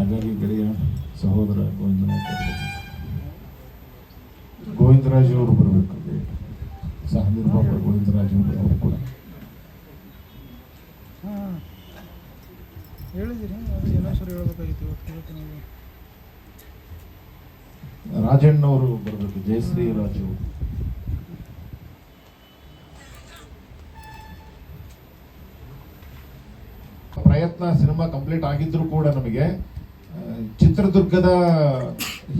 ಹಾಗಾಗಿ ಗೆಳೆಯ ಸಹೋದರ ಗೋವಿಂದರಾಜ್ ಗೋವಿಂದರಾಜ್ ಅವರು. ಬರಬೇಕು. ಸಹ ನಿರ್ಮಾಪಕ ಗೋವಿಂದರಾಜ್ ಅವರು ಅವರು ಕೂಡ. ರಾಜಣ್ಣವರು ಬರಬೇಕು ಜಯಶ್ರೀ ರಾಜು ಅವರು. ಪ್ರಯತ್ನ ಸಿನಿಮಾ ಕಂಪ್ಲೀಟ್ ಆಗಿದ್ರು ಕೂಡ ನಮಗೆ ಚಿತ್ರದುರ್ಗದ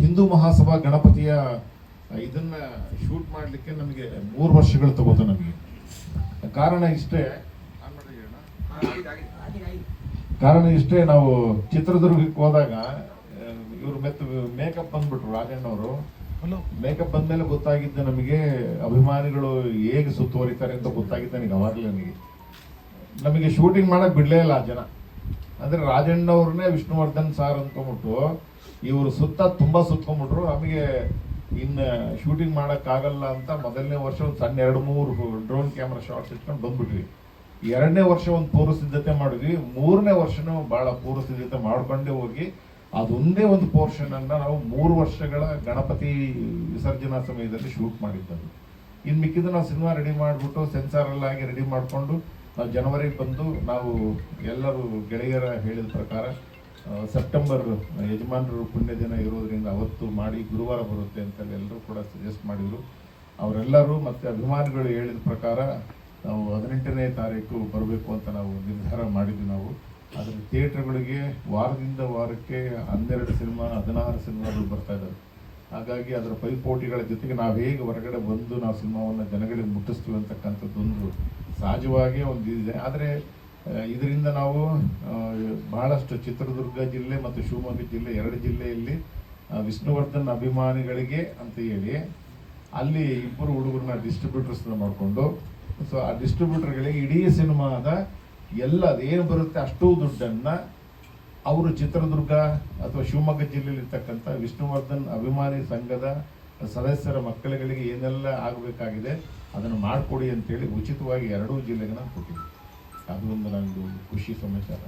ಹಿಂದೂ ಮಹಾಸಭಾ ಗಣಪತಿಯ ಇದನ್ನ ಶೂಟ್ ಮಾಡಲಿಕ್ಕೆ ನಮಗೆ ಮೂರು ವರ್ಷಗಳು ತಗೋತು ನಮಗೆ. ಕಾರಣ ಇಷ್ಟೇ? ಕಾರಣ ಇಷ್ಟೇ ನಾವು ಚಿತ್ರದುರ್ಗಕ್ಕೆ ಹೋದಾಗ ಇವರು ಮೆತ್ತ ಮೇಕಪ್ ಬಂದ್ಬಿಟ್ರು ರಾಜಣ್ಣವರು. ಮೇಕಪ್ ಬಂದ್ಮೇಲೆ ಗೊತ್ತಾಗಿದ್ದ ನಮಗೆ ಅಭಿಮಾನಿಗಳು ಹೇಗೆ ಸುತ್ತುವರಿತಾರೆ ಅಂತ ಗೊತ್ತಾಗಿದ್ದು ನನಗೆ ಅವಾಗಲೇ ನನಗೆ. ನಮಗೆ ಶೂಟಿಂಗ್ ಮಾಡಕ್ ಬಿಡ್ಲೇ ಇಲ್ಲ ಜನ. ಅಂದ್ರೆ ರಾಜಣ್ಣ ಅವ್ರನ್ನೇ ವಿಷ್ಣುವರ್ಧನ್ ಸಾರ್ ಅಂದ್ಕೊಂಬಿಟ್ಟು ಇವರು ಸುತ್ತ ತುಂಬಾ ಸುತ್ಕೊಂಡ್ಬಿಟ್ರು. ನಮಗೆ ಇನ್ನು ಶೂಟಿಂಗ್ ಮಾಡೋಕ್ಕಾಗಲ್ಲ ಅಂತ ಮೊದಲನೇ ವರ್ಷ ಒಂದು ಸಣ್ಣ ಎರಡು ಮೂರು ಡ್ರೋನ್ ಕ್ಯಾಮ್ರಾ ಶಾರ್ಟ್ಸ್ ಇಟ್ಕೊಂಡು ಬಂದ್ಬಿಟ್ವಿ. ಎರಡನೇ ವರ್ಷ ಒಂದು ಪೂರ್ವ ಸಿದ್ಧತೆ ಮಾಡಿದ್ವಿ. ಮೂರನೇ ವರ್ಷನೂ ಬಹಳ ಪೂರ್ವ ಸಿದ್ಧತೆ ಮಾಡ್ಕೊಂಡೇ ಹೋಗಿ. ಅದೊಂದೇ ಒಂದು ಪೋರ್ಷನ್ ಅನ್ನ ನಾವು ಮೂರು ವರ್ಷಗಳ ಗಣಪತಿ ವಿಸರ್ಜನಾ ಸಮಯದಲ್ಲಿ ಶೂಟ್ ಮಾಡಿದ್ದದು ಇನ್ನು ಮಿಕ್ಕಿದ್ದು ನಾವು ಸಿನಿಮಾ ರೆಡಿ ಮಾಡಿಬಿಟ್ಟು ಸೆನ್ಸಾರ್ ಎಲ್ಲ ಆಗಿ ರೆಡಿ ಮಾಡಿಕೊಂಡು ನಾವು ಜನವರಿಗೆ ಬಂದು ನಾವು ಎಲ್ಲರೂ ಗೆಳೆಯರ ಹೇಳಿದ ಪ್ರಕಾರ ಸೆಪ್ಟೆಂಬರ್ ಯಜಮಾನರು ಪುಣ್ಯ ದಿನ ಇರೋದ್ರಿಂದ ಅವತ್ತು ಮಾಡಿ ಗುರುವಾರ ಬರುತ್ತೆ ಅಂತ ಎಲ್ಲರೂ ಕೂಡ ಸಜೆಸ್ಟ್ ಮಾಡಿದರು. ಅವರೆಲ್ಲರೂ ಮತ್ತು ಅಭಿಮಾನಿಗಳು ಹೇಳಿದ ಪ್ರಕಾರ, ನಾವು ಹದಿನೆಂಟನೇ ತಾರೀಕು ಬರಬೇಕು ಅಂತ ನಾವು ನಿರ್ಧಾರ ಮಾಡಿದ್ವಿ ನಾವು. ಆದರೆ ಥಿಯೇಟ್ರ್ಗಳಿಗೆ ವಾರದಿಂದ ವಾರಕ್ಕೆ ಹನ್ನೆರಡು ಸಿನಿಮಾ, ಹದಿನಾರು ಸಿನಿಮಾಗಳು ಬರ್ತಾ ಇದ್ದಾವೆ. ಹಾಗಾಗಿ ಅದರ ಪೈಪೋಟಿಗಳ ಜೊತೆಗೆ ನಾವು ಹೇಗೆ ಹೊರಗಡೆ ಬಂದು ನಾವು ಸಿನಿಮಾವನ್ನು ಜನಗಳಿಗೆ ಮುಟ್ಟಿಸ್ತೀವಿ ಅಂತಕ್ಕಂಥದ್ದೊಂದು ಸಹಜವಾಗಿ ಒಂದು ಇದೆ ಆದರೆ ಇದರಿಂದ ನಾವು ಬಹಳಷ್ಟು ಚಿತ್ರದುರ್ಗ ಜಿಲ್ಲೆ ಮತ್ತು ಶಿವಮೊಗ್ಗ ಜಿಲ್ಲೆ ಎರಡು ಜಿಲ್ಲೆಯಲ್ಲಿ ವಿಷ್ಣುವರ್ಧನ್ ಅಭಿಮಾನಿಗಳಿಗೆ ಅಂತ ಹೇಳಿ, ಅಲ್ಲಿ ಇಬ್ಬರು ಹುಡುಗರನ್ನ ಡಿಸ್ಟ್ರಿಬ್ಯೂಟರ್ಸ್ ಮಾಡಿಕೊಂಡು, ಸೊ, ಆ ಡಿಸ್ಟ್ರಿಬ್ಯೂಟರ್ಗಳಿಗೆ ಇಡೀ ಸಿನಿಮಾದ ಎಲ್ಲ, ಅದೇನು ಬರುತ್ತೆ ಅಷ್ಟೂ ದುಡ್ಡನ್ನು ಅವರು ಚಿತ್ರದುರ್ಗ ಅಥವಾ ಶಿವಮೊಗ್ಗ ಜಿಲ್ಲೆಯಲ್ಲಿರ್ತಕ್ಕಂಥ ವಿಷ್ಣುವರ್ಧನ್ ಅಭಿಮಾನಿ ಸಂಘದ ಸದಸ್ಯರ ಮಕ್ಕಳುಗಳಿಗೆ ಏನೆಲ್ಲ ಆಗಬೇಕಾಗಿದೆ ಅದನ್ನು ಮಾಡಿಕೊಡಿ ಅಂತೇಳಿ ಉಚಿತವಾಗಿ ಎರಡೂ ಜಿಲ್ಲೆಗೆ ನಾನು ಕೊಟ್ಟಿದ್ದೆ ಅದು ಒಂದು ನಂದು ಖುಷಿ ಸಮಾಚಾರ.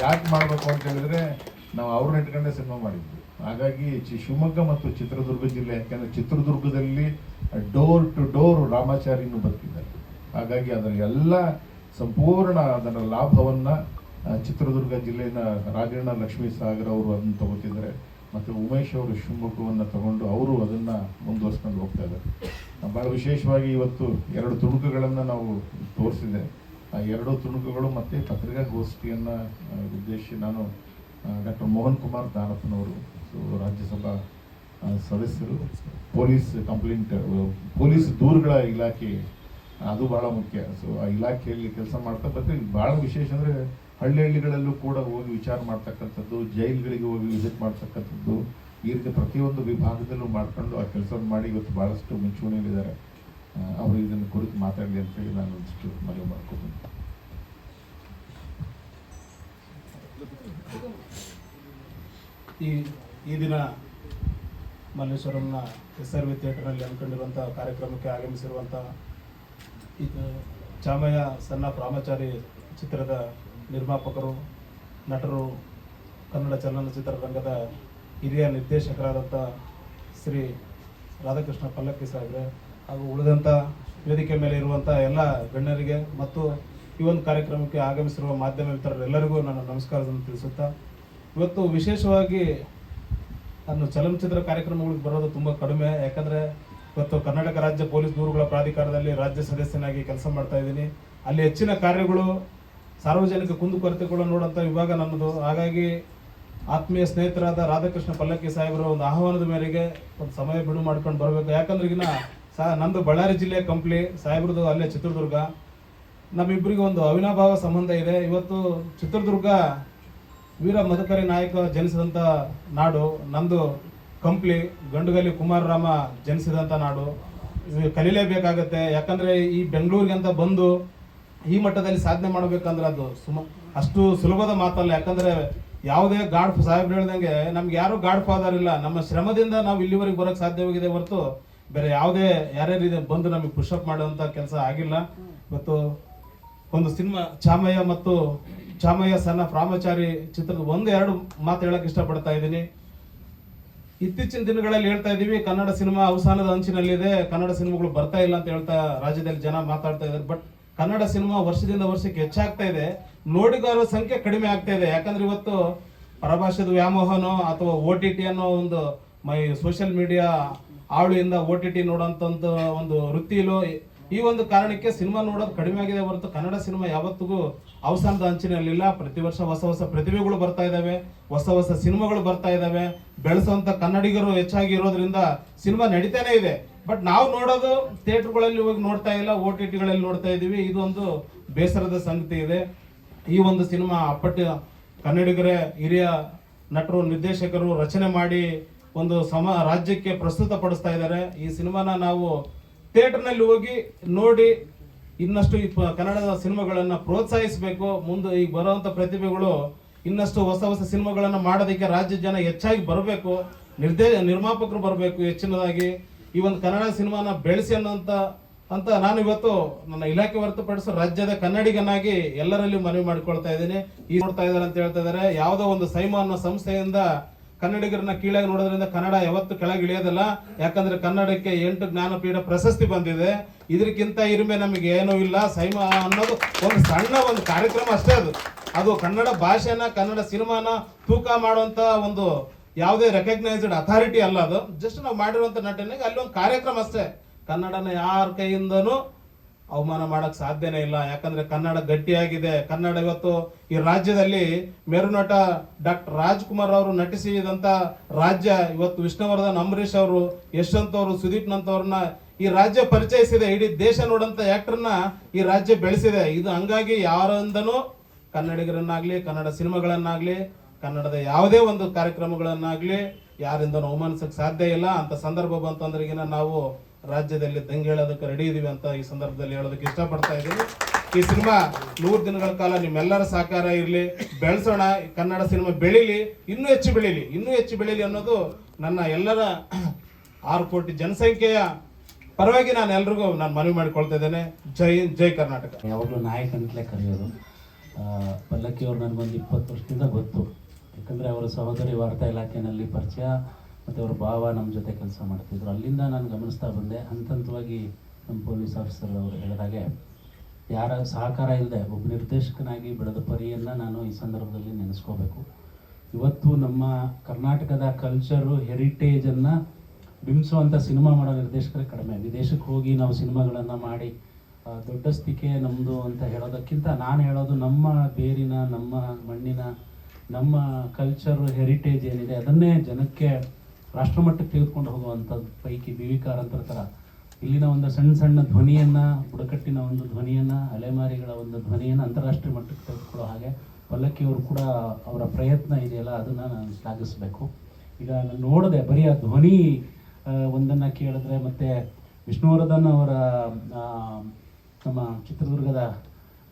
ಯಾಕೆ ಮಾಡಬೇಕು ಅಂತ ಹೇಳಿದ್ರೆ, ನಾವು ಅವ್ರನ್ನ ಇಟ್ಕೊಂಡೇ ಸಿನಿಮಾ ಮಾಡಿದ್ವಿ. ಹಾಗಾಗಿ ಚಿ- ಶಿವಮೊಗ್ಗ ಮತ್ತು ಚಿತ್ರದುರ್ಗ ಜಿಲ್ಲೆ, ಯಾಕೆಂದರೆ ಚಿತ್ರದುರ್ಗದಲ್ಲಿ ಡೋರ್ ಟು ಡೋರ್ ರಾಮಾಚಾರಿಯನ್ನು ಬರ್ತಿದ್ದಾರೆ. ಹಾಗಾಗಿ ಅದರ ಎಲ್ಲ ಸಂಪೂರ್ಣ ಅದರ ಲಾಭವನ್ನ ಚಿತ್ರದುರ್ಗ ಜಿಲ್ಲೆಯ ರಾಜಣ್ಣ ಲಕ್ಷ್ಮೀ ಸಾಗರ್ ಅವರು ಅದನ್ನು ತಗೋತಿದ್ದಾರೆ. ಮತ್ತು ಉಮೇಶ್ ಅವರು ಶಿವಮೊಗ್ಗವನ್ನು ತಗೊಂಡು ಅವರು ಅದನ್ನ ಮುಂದುವರ್ಸ್ಕೊಂಡು ಹೋಗ್ತಾ ಇದ್ದಾರೆ. ಭಾಳ ವಿಶೇಷವಾಗಿ ಇವತ್ತು ಎರಡು ತುಣುಕುಗಳನ್ನು ನಾವು ತೋರಿಸಿದೆ. ಆ ಎರಡು ತುಣುಕುಗಳು ಮತ್ತು ಪತ್ರಿಕಾಗೋಷ್ಠಿಯನ್ನು ಉದ್ದೇಶಿಸಿ ನಾನು ಡಾಕ್ಟರ್ ಮೋಹನ್ ಕುಮಾರ್ ದಾನಪ್ಪನವರು ಸೊ, ರಾಜ್ಯಸಭಾ ಸದಸ್ಯರು, ಪೊಲೀಸ್ ಕಂಪ್ಲೇಂಟ್ ಪೊಲೀಸ್ ದೂರುಗಳ ಇಲಾಖೆ, ಅದು ಭಾಳ ಮುಖ್ಯ. ಸೊ, ಆ ಇಲಾಖೆಯಲ್ಲಿ ಕೆಲಸ ಮಾಡ್ತಾ ಬರ್ತೀವಿ. ಬಹಳ ವಿಶೇಷ ಅಂದ್ರೆ ಹಳ್ಳಿ ಹಳ್ಳಿಗಳಲ್ಲೂ ಕೂಡ ಹೋಗಿ ವಿಚಾರ ಮಾಡ್ತಕ್ಕಂಥದ್ದು, ಜೈಲ್ಗಳಿಗೆ ಹೋಗಿ ವಿಸಿಟ್ ಮಾಡ್ತಕ್ಕಂಥದ್ದು, ಈ ರೀತಿ ಪ್ರತಿಯೊಂದು ವಿಭಾಗದಲ್ಲೂ ಮಾಡ್ಕೊಂಡು ಆ ಕೆಲಸವನ್ನು ಮಾಡಿ ಇವತ್ತು ಬಹಳಷ್ಟು ಮುಂಚೂಣಿಯಲ್ಲಿದ್ದಾರೆ. ಅವರು ಇದನ್ನು ಕುರಿತು ಮಾತಾಡಲಿ ಅಂತೇಳಿ ನಾನು ಒಂದಿಷ್ಟು ಮನವಿ ಮಾಡ್ಕೊತೀನಿ. ಈ ಈ ದಿನ ಮಲ್ಲೇಶ್ವರಂನ ಎಸ್ ಆರ್ ವಿ ಥಿಯೇಟರ್ನಲ್ಲಿ ಹಮ್ಮಿಕೊಂಡಿರುವಂಥ ಕಾರ್ಯಕ್ರಮಕ್ಕೆ ಆಗಮಿಸಿರುವಂಥ ಇದು ಚಾಮಯ್ಯ ಸಣ್ಣ ಪ್ರಾಮಚಾರಿ ಚಿತ್ರದ ನಿರ್ಮಾಪಕರು, ನಟರು, ಕನ್ನಡ ಚಲನಚಿತ್ರರಂಗದ ಹಿರಿಯ ನಿರ್ದೇಶಕರಾದಂಥ ಶ್ರೀ ರಾಧಾಕೃಷ್ಣ ಪಲ್ಲಕ್ಕಿ ಸಾಹೇಬ್ರೆ ಹಾಗೂ ಉಳಿದಂಥ ವೇದಿಕೆ ಮೇಲೆ ಇರುವಂಥ ಎಲ್ಲ ಗಣ್ಯರಿಗೆ ಮತ್ತು ಈ ಒಂದು ಕಾರ್ಯಕ್ರಮಕ್ಕೆ ಆಗಮಿಸಿರುವ ಮಾಧ್ಯಮ ಮಿತ್ರರೆಲ್ಲರಿಗೂ ನನ್ನ ನಮಸ್ಕಾರವನ್ನು ತಿಳಿಸುತ್ತಾ, ಇವತ್ತು ವಿಶೇಷವಾಗಿ ನಾನು ಚಲನಚಿತ್ರ ಕಾರ್ಯಕ್ರಮಗಳಿಗೆ ಬರೋದು ತುಂಬ ಕಡಿಮೆ, ಯಾಕಂದರೆ ಇವತ್ತು ಕರ್ನಾಟಕ ರಾಜ್ಯ ಪೊಲೀಸ್ ದೂರುಗಳ ಪ್ರಾಧಿಕಾರದಲ್ಲಿ ರಾಜ್ಯ ಸದಸ್ಯನಾಗಿ ಕೆಲಸ ಮಾಡ್ತಾ ಇದ್ದೀನಿ. ಅಲ್ಲಿ ಹೆಚ್ಚಿನ ಕಾರ್ಯಗಳು ಸಾರ್ವಜನಿಕ ಕುಂದುಕೊರತೆಗಳು ನೋಡುವಂಥ ವಿಭಾಗ ನನ್ನದು. ಹಾಗಾಗಿ ಆತ್ಮೀಯ ಸ್ನೇಹಿತರಾದ ರಾಧಾಕೃಷ್ಣ ಪಲ್ಲಕ್ಕಿ ಸಾಹೇಬರ ಒಂದು ಆಹ್ವಾನದ ಮೇರೆಗೆ ಒಂದು ಸಮಯ ಬಿಡು ಮಾಡ್ಕೊಂಡು ಬರಬೇಕು. ಯಾಕಂದ್ರೆ ಈಗಿನ ಸಾ ನಂದು ಬಳ್ಳಾರಿ ಜಿಲ್ಲೆ ಕಂಪ್ಲಿ, ಸಾಹೇಬ್ರದ್ದು ಅಲ್ಲೇ ಚಿತ್ರದುರ್ಗ. ನಮ್ಮಿಬ್ಬರಿಗೆ ಒಂದು ಅವಿನಾಭಾವ ಸಂಬಂಧ ಇದೆ. ಇವತ್ತು ಚಿತ್ರದುರ್ಗ ವೀರ ಮಧುಕರಿ ನಾಯಕ ಜನಿಸಿದಂಥ ನಾಡು, ನಂದು ಕಂಪ್ಲಿ ಗಂಡುಗಲಿ ಕುಮಾರರಾಮ ಜನಿಸಿದಂಥ ನಾಡು. ಕಲೀಲೇಬೇಕಾಗತ್ತೆ. ಯಾಕಂದ್ರೆ ಈ ಬೆಂಗಳೂರಿಗೆ ಅಂತ ಬಂದು ಈ ಮಟ್ಟದಲ್ಲಿ ಸಾಧನೆ ಮಾಡಬೇಕಂದ್ರೆ ಅದು ಸುಮ ಅಷ್ಟು ಸುಲಭದ ಮಾತಲ್ಲ. ಯಾಕಂದ್ರೆ ಯಾವುದೇ ಗಾಡ್ ಸಾಹೇಬ್ರು ಹೇಳ್ದಂಗೆ ನಮ್ಗೆ ಯಾರು ಗಾಡ್ ಫಾದರ್ ಇಲ್ಲ. ನಮ್ಮ ಶ್ರಮದಿಂದ ನಾವು ಇಲ್ಲಿವರೆಗೆ ಬರೋಕೆ ಸಾಧ್ಯವಾಗಿದೆ ಹೊರತು ಬೇರೆ ಯಾವುದೇ ಯಾರ್ಯಾರು ಇದೆ ಬಂದು ನಮಗೆ ಪುಷಪ್ ಮಾಡುವಂತ ಕೆಲಸ ಆಗಿಲ್ಲ. ಮತ್ತು ಒಂದು ಸಿನಿಮಾ ಚಾಮಯ್ಯ ಮತ್ತು ಚಾಮಯ್ಯ ಸಣ್ಣ ಪ್ರಾಮಚಾರಿ ಚಿತ್ರದ ಒಂದು ಎರಡು ಮಾತು ಹೇಳಕ್ ಇಷ್ಟಪಡ್ತಾ ಇದ್ದೀನಿ. ಇತ್ತೀಚಿನ ದಿನಗಳಲ್ಲಿ ಹೇಳ್ತಾ ಇದ್ದೀವಿ, ಕನ್ನಡ ಸಿನಿಮಾ ಅವಸಾನದ ಅಂಚಿನಲ್ಲಿದೆ. ಕನ್ನಡ ಸಿನಿಮಾಗಳು ಬರ್ತಾ ಇಲ್ಲ ಅಂತ ಹೇಳ್ತಾ ರಾಜ್ಯದಲ್ಲಿ ಜನ ಮಾತಾಡ್ತಾ ಇದ್ದಾರೆ. ಬಟ್ ಕನ್ನಡ ಸಿನಿಮಾ ವರ್ಷದಿಂದ ವರ್ಷಕ್ಕೆ ಹೆಚ್ಚಾಗ್ತಾ ಇದೆ. ನೋಡಿಗಾರರ ಸಂಖ್ಯೆ ಕಡಿಮೆ ಆಗ್ತಾ ಇದೆ. ಯಾಕಂದ್ರೆ ಇವತ್ತು ಪರಭಾಷೆದ ವ್ಯಾಮೋಹನೋ ಅಥವಾ ಓ ಟಿ ಟಿ ಅನ್ನೋ ಒಂದು ಮೈ ಸೋಷಿಯಲ್ ಮೀಡಿಯಾ ಆವಳಿಯಿಂದ ಓ ಟಿ ಟಿ ನೋಡೋಂಥ ಒಂದು ವೃತ್ತಿಲೋ ಈ ಒಂದು ಕಾರಣಕ್ಕೆ ಸಿನಿಮಾ ನೋಡೋದು ಕಡಿಮೆ ಆಗಿದೆ ಹೊರತು ಕನ್ನಡ ಸಿನಿಮಾ ಯಾವತ್ತಿಗೂ ಅವಸಾನದ ಅಂಚಿನಲ್ಲಿಲ್ಲ. ಪ್ರತಿ ವರ್ಷ ಹೊಸ ಹೊಸ ಪ್ರತಿಭೆಗಳು ಬರ್ತಾ ಇದ್ದಾವೆ ಹೊಸ ಹೊಸ ಸಿನಿಮಾಗಳು ಬರ್ತಾ ಇದ್ದಾವೆ ಬೆಳೆಸುವಂಥ ಕನ್ನಡಿಗರು ಹೆಚ್ಚಾಗಿ ಇರೋದ್ರಿಂದ ಸಿನಿಮಾ ನಡೀತಾನೆ ಇದೆ. ಬಟ್ ನಾವು ನೋಡೋದು ಥಿಯೇಟರ್ಗಳಲ್ಲಿ ಹೋಗಿ ನೋಡ್ತಾ ಇಲ್ಲ, ಓ ಟಿ ಟಿಗಳಲ್ಲಿ ನೋಡ್ತಾ ಇದೀವಿ. ಇದೊಂದು ಬೇಸರದ ಸಂಗತಿ ಇದೆ. ಈ ಒಂದು ಸಿನಿಮಾ ಅಪ್ಪಟ್ಟ ಕನ್ನಡಿಗರೇ, ಹಿರಿಯ ನಟರು, ನಿರ್ದೇಶಕರು ರಚನೆ ಮಾಡಿ ಒಂದು ಸಮ, ರಾಜ್ಯಕ್ಕೆ ಪ್ರಸ್ತುತ ಪಡಿಸ್ತಾ ಇದ್ದಾರೆ. ಈ ಸಿನಿಮಾನ ನಾವು ಥಿಯೇಟರ್ನಲ್ಲಿ ಹೋಗಿ ನೋಡಿ ಇನ್ನಷ್ಟು ಈ ಕನ್ನಡದ ಸಿನಿಮಾಗಳನ್ನ ಪ್ರೋತ್ಸಾಹಿಸಬೇಕು. ಮುಂದೆ ಈಗ ಬರುವಂತ ಪ್ರತಿಭೆಗಳು ಇನ್ನಷ್ಟು ಹೊಸ ಹೊಸ ಸಿನಿಮಾಗಳನ್ನ ಮಾಡೋದಕ್ಕೆ ರಾಜ್ಯ ಜನ ಹೆಚ್ಚಾಗಿ ಬರಬೇಕು. ನಿರ್ದೇ, ನಿರ್ಮಾಪಕರು ಬರಬೇಕು ಹೆಚ್ಚಿನದಾಗಿ. ಈ ಒಂದು ಕನ್ನಡ ಸಿನಿಮಾನ ಬೆಳೆಸಿ ಅನ್ನೋಂತ ಅಂತ ನಾನು ಇವತ್ತು ನನ್ನ ಇಲಾಖೆ ಹೊರತುಪಡಿಸಿ ರಾಜ್ಯದ ಕನ್ನಡಿಗನಾಗಿ ಎಲ್ಲರಲ್ಲಿ ಮನವಿ ಮಾಡಿಕೊಳ್ತಾ ಇದ್ದೀನಿ. ಈ ನೋಡ್ತಾ ಇದ್ದಾರೆ ಅಂತ ಹೇಳ್ತಾ ಇದ್ದಾರೆ. ಯಾವುದೋ ಒಂದು ಸೈಮಾ ಅನ್ನೋ ಸಂಸ್ಥೆಯಿಂದ ಕನ್ನಡಿಗರನ್ನ ಕೀಳಾಗಿ ನೋಡೋದ್ರಿಂದ ಕನ್ನಡ ಯಾವತ್ತು ಕೆಳಗೆ ಇಳಿಯೋದಿಲ್ಲ. ಯಾಕಂದ್ರೆ ಕನ್ನಡಕ್ಕೆ ಎಂಟು ಜ್ಞಾನಪೀಠ ಪ್ರಶಸ್ತಿ ಬಂದಿದೆ. ಇದಕ್ಕಿಂತ ಇರುಮೆ ನಮಗೆ ಏನೂ ಇಲ್ಲ. ಸೈಮಾ ಅನ್ನೋದು ಒಂದು ಸಣ್ಣ ಒಂದು ಕಾರ್ಯಕ್ರಮ ಅಷ್ಟೇ ಅದು. ಅದು ಕನ್ನಡ ಭಾಷೆನ, ಕನ್ನಡ ಸಿನಿಮಾನ ತೂಕ ಮಾಡುವಂತ ಒಂದು ಯಾವುದೇ ರೆಕಗ್ನೈಸ್ಡ್ ಅಥಾರಿಟಿ ಅಲ್ಲ ಅದು. ಜಸ್ಟ್ ನಾವು ಮಾಡಿರುವಂಥ ನಟನೆಗೆ ಅಲ್ಲಿ ಒಂದು ಕಾರ್ಯಕ್ರಮ ಅಷ್ಟೇ. ಕನ್ನಡನ ಯಾರ ಕೈಯಿಂದನೂ ಅವಮಾನ ಮಾಡಕ್ ಸಾಧ್ಯನೇ ಇಲ್ಲ. ಯಾಕಂದ್ರೆ ಕನ್ನಡ ಗಟ್ಟಿಯಾಗಿದೆ. ಕನ್ನಡ ಇವತ್ತು ಈ ರಾಜ್ಯದಲ್ಲಿ ಮೇರುನಟ ಡಾಕ್ಟರ್ ರಾಜ್ಕುಮಾರ್ ಅವರು ನಟಿಸಿದಂತ ರಾಜ್ಯ ಇವತ್ತು ವಿಷ್ಣುವರ್ಧನ್ ಅಂಬರೀಶ್ ಅವರು, ಯಶವಂತ್ ಅವರು, ಸುದೀಪ್ ನಂತವ್ರನ್ನ ಈ ರಾಜ್ಯ ಪರಿಚಯಿಸಿದೆ. ಇಡೀ ದೇಶ ನೋಡಂತ ಆಕ್ಟರ್ನ ಈ ರಾಜ್ಯ ಬೆಳೆಸಿದೆ. ಇದು ಹಂಗಾಗಿ ಯಾರಿಂದನೂ ಕನ್ನಡಿಗರನ್ನಾಗ್ಲಿ, ಕನ್ನಡ ಸಿನಿಮಾಗಳನ್ನಾಗ್ಲಿ ಕನ್ನಡದ ಯಾವುದೇ ಒಂದು ಕಾರ್ಯಕ್ರಮಗಳನ್ನಾಗಲಿ ಯಾರಿಂದ ಅವಮಾನಿಸೋಕ್ಕೆ ಸಾಧ್ಯ ಇಲ್ಲ. ಅಂತ ಸಂದರ್ಭ ಬಂತಂದ್ರಿಗಿನ ನಾವು ರಾಜ್ಯದಲ್ಲಿ ದಂಗೆ ಹೇಳೋದಕ್ಕೆ ರೆಡಿ ಇದೀವಿ ಅಂತ ಈ ಸಂದರ್ಭದಲ್ಲಿ ಹೇಳೋದಕ್ಕೆ ಇಷ್ಟಪಡ್ತಾ ಇದ್ದೀನಿ. ಈ ಸಿನಿಮಾ ನೂರು ದಿನಗಳ ಕಾಲ ನಿಮ್ಮೆಲ್ಲರ ಸಹಕಾರ ಇರಲಿ. ಬೆಳೆಸೋಣ ಕನ್ನಡ ಸಿನಿಮಾ ಬೆಳೀಲಿ ಇನ್ನೂ ಹೆಚ್ಚು ಬೆಳೀಲಿ ಇನ್ನೂ ಹೆಚ್ಚು ಬೆಳೀಲಿ ಅನ್ನೋದು ನನ್ನ ಎಲ್ಲರ ಆರು ಕೋಟಿ ಜನಸಂಖ್ಯೆಯ ಪರವಾಗಿ ನಾನು ಎಲ್ರಿಗೂ ನಾನು ಮನವಿ ಮಾಡಿಕೊಳ್ತಾ ಇದ್ದೇನೆ. ಜೈ ಜೈ ಕರ್ನಾಟಕ. ಯಾವಾಗಲೂ ನಾಯಕ ಅಂತಲೇ ಕರೆಯೋದು. ಆ, ಪಲ್ಲಕ್ಕಿ ಅವ್ರು ನನಗೊಂದು ಇಪ್ಪತ್ತು ವರ್ಷದಿಂದ ಗೊತ್ತು. ಯಾಕಂದರೆ ಅವರ ಸಹೋದರಿ ವಾರ್ತಾ ಇಲಾಖೆಯಲ್ಲಿ ಪರಿಚಯ ಮತ್ತು ಅವರ ಭಾವ ನಮ್ಮ ಜೊತೆ ಕೆಲಸ ಮಾಡ್ತಿದ್ರು. ಅಲ್ಲಿಂದ ನಾನು ಗಮನಿಸ್ತಾ ಬಂದೆ. ಹಂತ ಹಂತವಾಗಿ ನಮ್ಮ ಪೊಲೀಸ್ ಆಫೀಸರ್ ಅವರು ಹೇಳಿದಾಗೆ ಯಾರ ಸಹಕಾರ ಇಲ್ಲದೆ ಒಬ್ಬ ನಿರ್ದೇಶಕನಾಗಿ ಬೆಳೆದ ಪರಿಯನ್ನು ನಾನು ಈ ಸಂದರ್ಭದಲ್ಲಿ ನೆನೆಸ್ಕೋಬೇಕು. ಇವತ್ತು ನಮ್ಮ ಕರ್ನಾಟಕದ ಕಲ್ಚರು ಹೆರಿಟೇಜನ್ನು ಬಿಂಬಿಸುವಂಥ ಸಿನಿಮಾ ಮಾಡೋ ನಿರ್ದೇಶಕರೇ ಕಡಿಮೆ. ವಿದೇಶಕ್ಕೆ ಹೋಗಿ ನಾವು ಸಿನಿಮಾಗಳನ್ನು ಮಾಡಿ ದೊಡ್ಡ ಸ್ಥಿಕೆ ನಮ್ಮದು ಅಂತ ಹೇಳೋದಕ್ಕಿಂತ ನಾನು ಹೇಳೋದು ನಮ್ಮ ಬೇರಿನ, ನಮ್ಮ ಮಣ್ಣಿನ ನಮ್ಮ ಕಲ್ಚರ್ ಹೆರಿಟೇಜ್ ಏನಿದೆ, ಅದನ್ನೇ ಜನಕ್ಕೆ ರಾಷ್ಟ್ರಮಟ್ಟಕ್ಕೆ ತೆಗೆದುಕೊಂಡು ಹೋಗುವಂಥದ್ದು. ಪೈಕಿ ಬಿ ವಿ ಕಾರಂತರ ಥರ ಇಲ್ಲಿನ ಒಂದು ಸಣ್ಣ ಸಣ್ಣ ಧ್ವನಿಯನ್ನು, ಬುಡಕಟ್ಟಿನ ಒಂದು ಧ್ವನಿಯನ್ನು, ಅಲೆಮಾರಿಗಳ ಒಂದು ಧ್ವನಿಯನ್ನು ಅಂತಾರಾಷ್ಟ್ರೀಯ ಮಟ್ಟಕ್ಕೆ ತೆಗೆದುಕೊಳ್ಳೋ ಹಾಗೆ ಪಲ್ಲಕ್ಕಿಯವರು ಕೂಡ ಅವರ ಪ್ರಯತ್ನ ಇದೆಯಲ್ಲ, ಅದನ್ನು ನಾನು ಶ್ಲಾಘಿಸಬೇಕು. ಈಗ ನಾನು ನೋಡಿದೆ ಬರೀ ಆ ಧ್ವನಿ ಒಂದನ್ನು ಕೇಳಿದ್ರೆ ಮತ್ತು ವಿಷ್ಣುವರ್ಧನ್ ಅವರ ನಮ್ಮ ಚಿತ್ರದುರ್ಗದ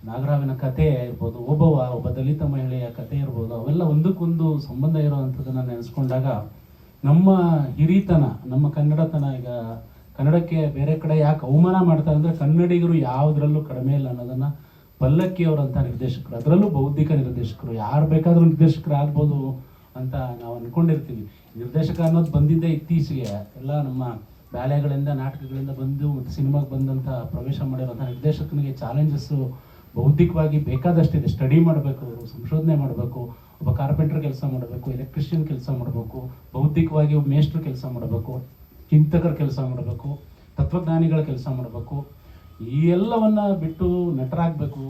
ನಾಗರಾವಿನ ಕತೆ ಇರ್ಬೋದು, ಒಬ್ಬವ, ಒಬ್ಬ ದಲಿತ ಮಹಿಳೆಯ ಕತೆ ಇರ್ಬೋದು, ಅವೆಲ್ಲ ಒಂದಕ್ಕೊಂದು ಸಂಬಂಧ ಇರುವಂಥದ್ದನ್ನು ನೆನೆಸ್ಕೊಂಡಾಗ ನಮ್ಮ ಹಿರಿತನ, ನಮ್ಮ ಕನ್ನಡತನ ಈಗ ಕನ್ನಡಕ್ಕೆ ಬೇರೆ ಕಡೆ ಯಾಕೆ ಅವಮಾನ ಮಾಡ್ತಾರೆ ಅಂದರೆ ಕನ್ನಡಿಗರು ಯಾವುದರಲ್ಲೂ ಕಡಿಮೆ ಇಲ್ಲ ಅನ್ನೋದನ್ನು ಪಲ್ಲಕ್ಕಿ ಅವರಂಥ ನಿರ್ದೇಶಕರು, ಅದರಲ್ಲೂ ಬೌದ್ಧಿಕ ನಿರ್ದೇಶಕರು, ಯಾರು ಬೇಕಾದರೂ ನಿರ್ದೇಶಕರು ಆಗ್ಬೋದು ಅಂತ ನಾವು ಅಂದ್ಕೊಂಡಿರ್ತೀವಿ ನಿರ್ದೇಶಕ ಅನ್ನೋದು ಬಂದಿದ್ದೆ ಇತ್ತೀಚೆಗೆ, ಎಲ್ಲ ನಮ್ಮ ಬ್ಯಾಲೆಗಳಿಂದ, ನಾಟಕಗಳಿಂದ ಬಂದು ಮತ್ತು ಸಿನಿಮಾಗೆ ಬಂದಂಥ ಪ್ರವೇಶ ಮಾಡಿರೋಂಥ ನಿರ್ದೇಶಕನಿಗೆ ಚಾಲೆಂಜಸ್ಸು ಬೌದ್ಧಿಕವಾಗಿ ಬೇಕಾದಷ್ಟಿದೆ ಸ್ಟಡಿ ಮಾಡಬೇಕು, ಸಂಶೋಧನೆ ಮಾಡಬೇಕು, ಒಬ್ಬ ಕಾರ್ಪೆಂಟರ್ ಕೆಲಸ ಮಾಡಬೇಕು ಎಲೆಕ್ಟ್ರಿಷಿಯನ್ ಕೆಲಸ ಮಾಡಬೇಕು, ಬೌದ್ಧಿಕವಾಗಿ ಒಬ್ಬ ಮೇಸ್ಟ್ರು ಕೆಲಸ ಮಾಡಬೇಕು, ಚಿಂತಕರ ಕೆಲಸ ಮಾಡಬೇಕು, ತತ್ವಜ್ಞಾನಿಗಳ ಕೆಲಸ ಮಾಡಬೇಕು. ಈ ಎಲ್ಲವನ್ನ ಬಿಟ್ಟು ನಟರಾಗಬೇಕು.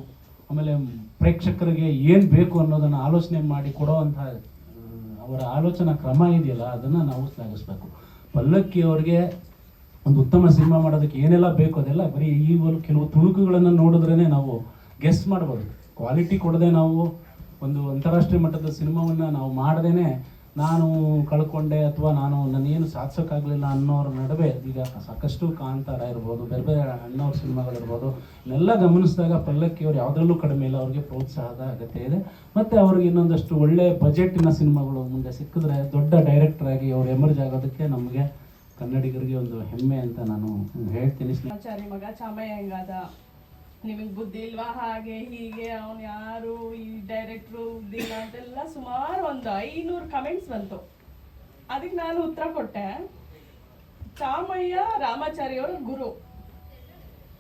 ಆಮೇಲೆ ಪ್ರೇಕ್ಷಕರಿಗೆ ಏನು ಬೇಕು ಅನ್ನೋದನ್ನು ಆಲೋಚನೆ ಮಾಡಿ ಕೊಡೋವಂಥ ಅವರ ಆಲೋಚನಾ ಕ್ರಮ ಇದೆಯಲ್ಲ, ಅದನ್ನು ನಾವು ಶ್ಲಾಘಿಸ್ಬೇಕು. ಪಲ್ಲಕ್ಕಿ ಅವ್ರಿಗೆ ಒಂದು ಉತ್ತಮ ಸಿನಿಮಾ ಮಾಡೋದಕ್ಕೆ ಏನೆಲ್ಲ ಬೇಕು ಅದೆಲ್ಲ ಬರೀ ಈ ಕೆಲವು ತುಣುಕುಗಳನ್ನು ನೋಡಿದ್ರೇ ನಾವು ಗೆಸ್ ಮಾಡ್ಬೋದು. ಕ್ವಾಲಿಟಿ ಕೊಡದೆ ನಾವು ಒಂದು ಅಂತಾರಾಷ್ಟ್ರೀಯ ಮಟ್ಟದ ಸಿನಿಮಾವನ್ನು ನಾವು ಮಾಡದೇನೆ ನಾನು ಕಳ್ಕೊಂಡೆ ಅಥವಾ ನಾನು ನನ್ನೇನು ಸಾಧಿಸೋಕ್ಕಾಗಲಿಲ್ಲ ಅನ್ನೋರ ನಡುವೆ ಈಗ ಸಾಕಷ್ಟು ಕಾಂತಾರ ಇರ್ಬೋದು, ಬೇರೆ ಬೇರೆ ಅಣ್ಣವ್ರ ಸಿನಿಮಾಗಳಿರ್ಬೋದು ಇವನ್ನೆಲ್ಲ ಗಮನಿಸಿದಾಗ ಪಲ್ಲಕ್ಕಿಯವ್ರು ಯಾವುದರಲ್ಲೂ ಕಡಿಮೆ ಇಲ್ಲ, ಅವ್ರಿಗೆ ಪ್ರೋತ್ಸಾಹದ ಅಗತ್ಯ ಇದೆ. ಮತ್ತು ಅವ್ರಿಗೆ ಇನ್ನೊಂದಷ್ಟು ಒಳ್ಳೆ ಬಜೆಟಿನ ಸಿನಿಮಾಗಳು ಮುಂದೆ ಸಿಕ್ಕಿದ್ರೆ ದೊಡ್ಡ ಡೈರೆಕ್ಟ್ರಾಗಿ ಅವ್ರು ಎಮರ್ಜ್ ಆಗೋದಕ್ಕೆ ನಮಗೆ ಕನ್ನಡಿಗರಿಗೆ ಒಂದು ಹೆಮ್ಮೆ ಅಂತ ನಾನು ಹೇಳ್ತೀನಿ ಮಗ ನಿಮಗೆ ಬುದ್ಧಿ ಇಲ್ವಾ? ಹಾಗೆ ಹೀಗೆ, ಅವನು ಯಾರು, ಈ ಡೈರೆಕ್ಟ್ರು ಬುದ್ಧಿ ಇಲ್ಲ ಅಂತೆಲ್ಲ ಸುಮಾರು ಒಂದು ಐನೂರು ಕಮೆಂಟ್ಸ್ ಬಂತು. ಅದಕ್ಕೆ ನಾನು ಉತ್ತರ ಕೊಟ್ಟೆ. ಚಾಮಯ್ಯ ರಾಮಾಚಾರ್ಯವರ ಗುರು.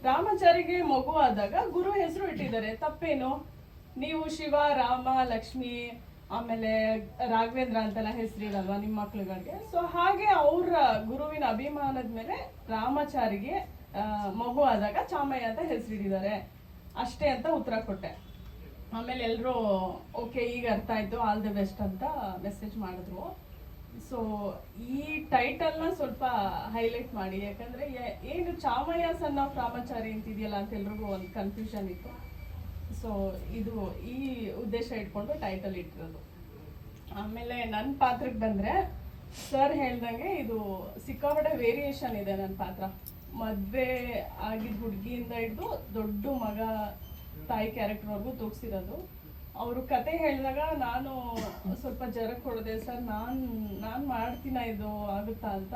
ರಾಮಾಚಾರಿಗೆ ಮಗು ಆದಾಗ ಗುರು ಹೆಸರು ಇಟ್ಟಿದ್ದಾರೆ. ತಪ್ಪೇನು? ನೀವು ಶಿವ, ರಾಮ, ಲಕ್ಷ್ಮಿ, ಆಮೇಲೆ ರಾಘವೇಂದ್ರ ಅಂತೆಲ್ಲ ಹೆಸರಿರಲ್ವಾ ನಿಮ್ಮ ಮಕ್ಳುಗಳಿಗೆ? ಸೊ ಹಾಗೆ ಅವರ ಗುರುವಿನ ಅಭಿಮಾನದ ಮೇಲೆ ರಾಮಾಚಾರಿಗೆ ಮಗು ಆದಾಗ ಚಾಮಯ್ಯ ಅಂತ ಹೆಸರಿಟ್ಟಿದ್ದಾರೆ. ಅಷ್ಟೇ ಅಂತ ಉತ್ತರ ಕೊಟ್ಟೆ. ಆಮೇಲೆ ಎಲ್ಲರೂ ಓಕೆ, ಈಗ ಅರ್ಥ ಆಯ್ತು, ಆಲ್ ದಿ ಬೆಸ್ಟ್ ಅಂತ ಮೆಸೇಜ್ ಮಾಡಿದ್ರು. ಸೊ ಈ ಟೈಟಲ್ನ ಸ್ವಲ್ಪ ಹೈಲೈಟ್ ಮಾಡಿ. ಯಾಕಂದ್ರೆ ಏನು ಚಾಮಯ್ಯ ಆಫ್ ರಾಮಾಚಾರಿ ಅಂತಿದೆಯಲ್ಲ ಅಂತ ಎಲ್ರಿಗೂ ಒಂದು ಕನ್ಫ್ಯೂಷನ್ ಇತ್ತು. ಸೊ ಇದು ಈ ಉದ್ದೇಶ ಇಟ್ಕೊಂಡು ಟೈಟಲ್ ಇಟ್ಟಿರೋದು. ಆಮೇಲೆ ನನ್ನ ಪಾತ್ರಕ್ಕೆ ಬಂದರೆ ಸರ್ ಹೇಳ್ದಂಗೆ ಇದು ಸಿಕ್ಕಾಪಟ್ಟೆ ವೇರಿಯೇಷನ್ ಇದೆ ನನ್ನ ಪಾತ್ರ. ಮದುವೆ ಆಗಿದ್ದ ಹುಡುಗಿಯಿಂದ ಹಿಡಿದು ದೊಡ್ಡ ಮಗ ತಾಯಿ ಕ್ಯಾರೆಕ್ಟರ್ವರೆಗೂ ತೋರಿಸಿರೋದು. ಅವರು ಕತೆ ಹೇಳಿದಾಗ ನಾನು ಸ್ವಲ್ಪ ಜರಕ್ ಹೊಡೆದೆ, ಸರ್, ನಾನು ನಾನು ಮಾಡ್ತೀನ ಇದು, ಆಗುತ್ತಾ ಅಂತ?